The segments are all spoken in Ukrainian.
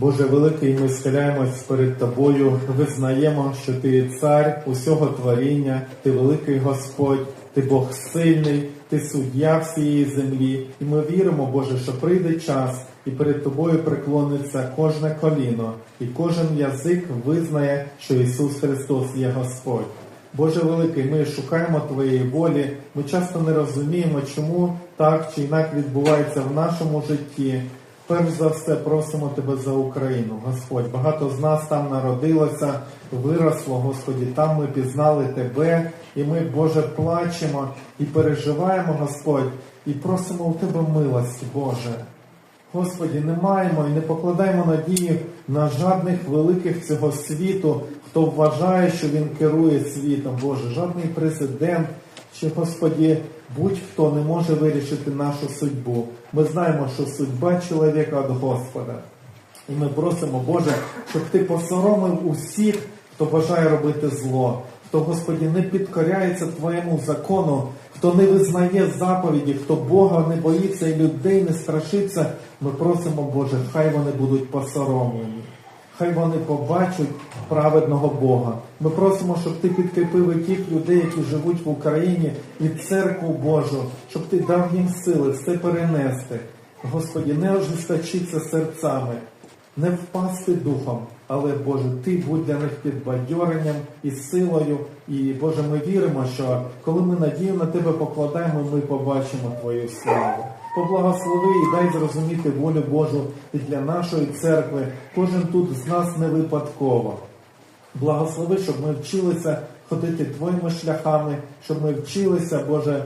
Боже великий, ми схиляємось перед Тобою, визнаємо, що Ти цар усього творіння, Ти великий Господь, Ти Бог сильний, Ти суддя всієї землі. І ми віримо, Боже, що прийде час, і перед Тобою преклониться кожне коліно, і кожен язик визнає, що Ісус Христос є Господь. Боже великий, ми шукаємо Твоєї волі. Ми часто не розуміємо, чому так чи інак відбувається в нашому житті. Перш за все просимо Тебе за Україну, Господь. Багато з нас там народилося, виросло, Господі. Там ми пізнали Тебе, і ми, Боже, плачемо і переживаємо, Господь, і просимо у Тебе милості, Боже. Господі, не маємо і не покладаємо надії на жадних великих цього світу, хто вважає, що він керує світом, Боже, жодний президент, чи, Господі, будь-хто не може вирішити нашу судьбу. Ми знаємо, що судьба чоловіка від Господа. І ми просимо, Боже, щоб Ти посоромив усіх, хто бажає робити зло, хто, Господі, не підкоряється Твоєму закону, хто не визнає заповіді, хто Бога не боїться і людей не страшиться. Ми просимо, Боже, хай вони будуть посоромлені. Хай вони побачать праведного Бога. Ми просимо, щоб ти підкріпив тих людей, які живуть в Україні, і церкву Божу, щоб ти дав їм сили все перенести. Господі, не ожесточиться серцями, не впасти духом, але Боже, Ти будь для них підбадьоренням і силою. І Боже, ми віримо, що коли ми надію на Тебе покладаємо, ми побачимо Твою славу. Поблагослови і дай зрозуміти волю Божу і для нашої церкви. Кожен тут з нас не випадково. Благослови, щоб ми вчилися ходити Твоїми шляхами, щоб ми вчилися, Боже,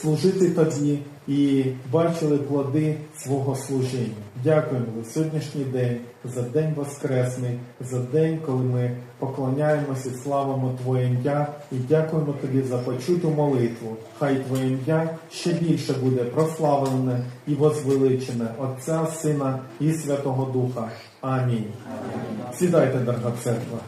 служити Тобі і бачили плоди свого служіння. Дякуємо за сьогоднішній день, за день Воскресний, за день, коли ми поклоняємося і славимо Твоє ім'я і дякуємо Тобі за почуту молитву. Хай Твоє ім'я ще більше буде прославлене і возвеличене Отця, Сина і Святого Духа. Амінь. Сідайте, дорога церква.